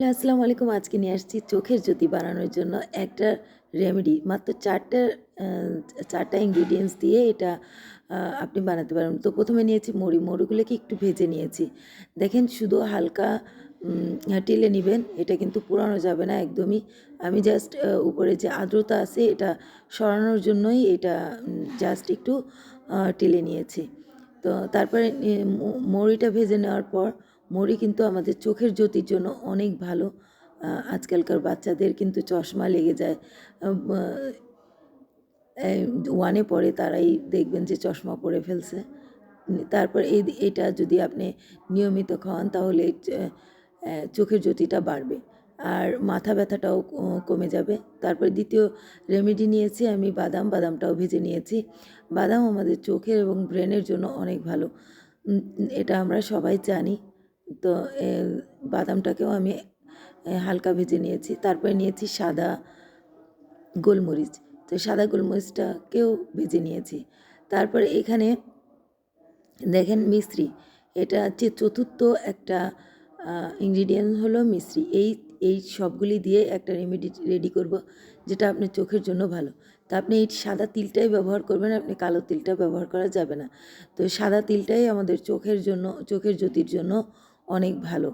আসসালামু আলাইকুম। আজকে নিয়ে আসছি চোখের জ্যোতি বানানোর জন্য একটা রেমেডি মাত্র চারটা চারটা ইনগ্রিডিয়েন্টস দিয়ে এটা আপনি বানাতে পারেন। তো প্রথমে নিয়েছি মুড়ি। মুড়িগুলোকে একটু ভেজে নিয়েছি। দেখেন শুধু হালকা টেলে নেবেন এটা কিন্তু পুরানো যাবে না একদমই। আমি জাস্ট উপরে যে আর্দ্রতা আছে এটা সরানোর জন্যই এটা জাস্ট একটু টেলে নিয়েছি। তো তারপরে এ, ম- মুড়িটা ভেজে নেওয়ার পর মুড়ি কিন্তু আমাদের চোখের জ্যোতির জন্য অনেক ভালো। আজকালকার বাচ্চাদের কিন্তু চশমা লেগে যায়। ওয়ানে পড়ে তারাই দেখবেন যে চশমা পরে ফেলছে। তারপর এই এটা যদি আপনি নিয়মিত খাওয়ান তাহলে চোখের জ্যোতিটা বাড়বে। আর মাথা ব্যথাটাও কমে যাবে। তারপর দ্বিতীয় রেমেডি নিয়েছি আমি বাদাম। বাদামটাও ভেজে নিয়েছি। বাদাম আমাদের চোখের এবং ব্রেনের জন্য অনেক ভালো। এটা আমরা সবাই জানি। তো বাদামটাকেও আমি হালকা ভেজে নিয়েছি। তারপরে নিয়েছি সাদা গোলমরিচ। তো সাদা গোলমরিচটাকেও ভেজে নিয়েছি। তারপরে এখানে দেখেন মিশ্রি। এটা হচ্ছে চতুর্থ একটা ইনগ্রিডিয়েন্ট হলো মিশ্রি। এই এই সবগুলি দিয়ে একটা রেমেডি রেডি করব, যেটা আপনার চোখের জন্য ভালো। তা আপনি এই সাদা তিলটাই ব্যবহার করবেন, আপনি কালো তিলটা ব্যবহার করা যাবে না। তো সাদা তিলটাই আমাদের চোখের জন্য, চোখের জ্যোতির জন্য অনেক ভালো।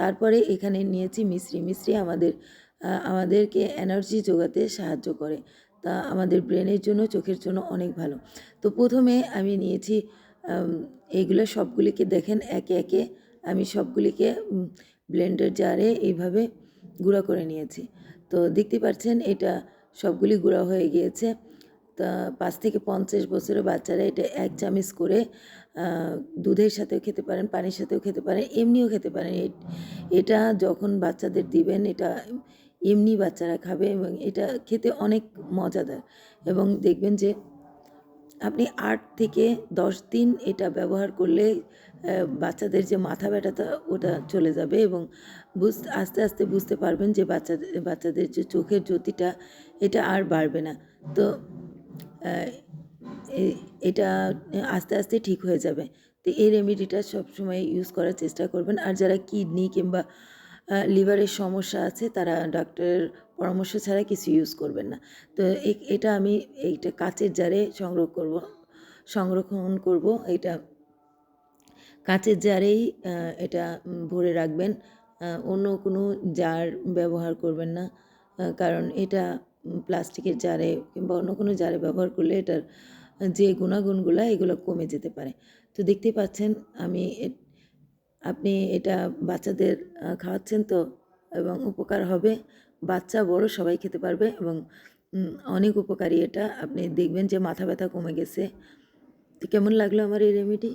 তারপরে এখানে নিয়েছি মিশ্রি মিশ্রি আমাদের আমাদেরকে এনার্জি যোগাতে সাহায্য করে। তা আমাদের ব্রেনের জন্য, চোখের জন্য অনেক ভালো। তো প্রথমে আমি নিয়েছি এইগুলো সবগুলিকে দেখেন, একে একে আমি সবগুলিকে ব্লেন্ডার জারে এইভাবে গুঁড়া করে নিয়েছি। তো দেখতে পাচ্ছেন, এটা সবগুলি গুঁড়া হয়ে গিয়েছে। তা পাঁচ থেকে পঞ্চাশ বছরের বাচ্চারা এটা এক চামচ করে দুধের সাথেও খেতে পারেন, পানির সাথেও খেতে পারেন, এমনিও খেতে পারেন। এটা যখন বাচ্চাদের দিবেন, এটা এমনি বাচ্চারা খাবে এবং এটা খেতে অনেক মজাদার। এবং দেখবেন যে আপনি আট থেকে দশ দিন এটা ব্যবহার করলে বাচ্চাদের যে মাথা ব্যথাটা, ওটা চলে যাবে এবং বুঝ, আস্তে আস্তে বুঝতে পারবেন যে বাচ্চাদের বাচ্চাদের যে চোখের জ্যোতিটা, এটা আর বাড়বে না। তো এটা আস্তে আস্তে ঠিক হয়ে যাবে। তো এই রেমেডিটা সবসময় ইউজ করার চেষ্টা করবেন। আর যারা কিডনি কিংবা লিভারের সমস্যা আছে, তারা ডাক্তারের পরামর্শ ছাড়া কিছু ইউজ করবেন না। তো এটা আমি এইটা কাচের জারে সংগ্রহ করব, সংরক্ষণ করব। এটা কাচের জারেই এটা ভরে রাখবেন। অন্য কোনো জার ব্যবহার করবেন না। কারণ এটা প্লাস্টিকের জারে কিংবা অন্য কোনো জারে ব্যবহার করলে এটার যে গুণাগুণগুলো, এগুলো কমে যেতে পারে। তো দেখতেই পাচ্ছেন, আমি আপনি এটা বাচ্চাদের খাওয়াচ্ছেন তো, এবং উপকার হবে। বাচ্চা বড়, সবাই খেতে পারবে এবং অনেক উপকারী এটা। আপনি দেখবেন যে মাথা ব্যথা কমে গেছে। তো কেমন লাগল আমার এই রেমেডি?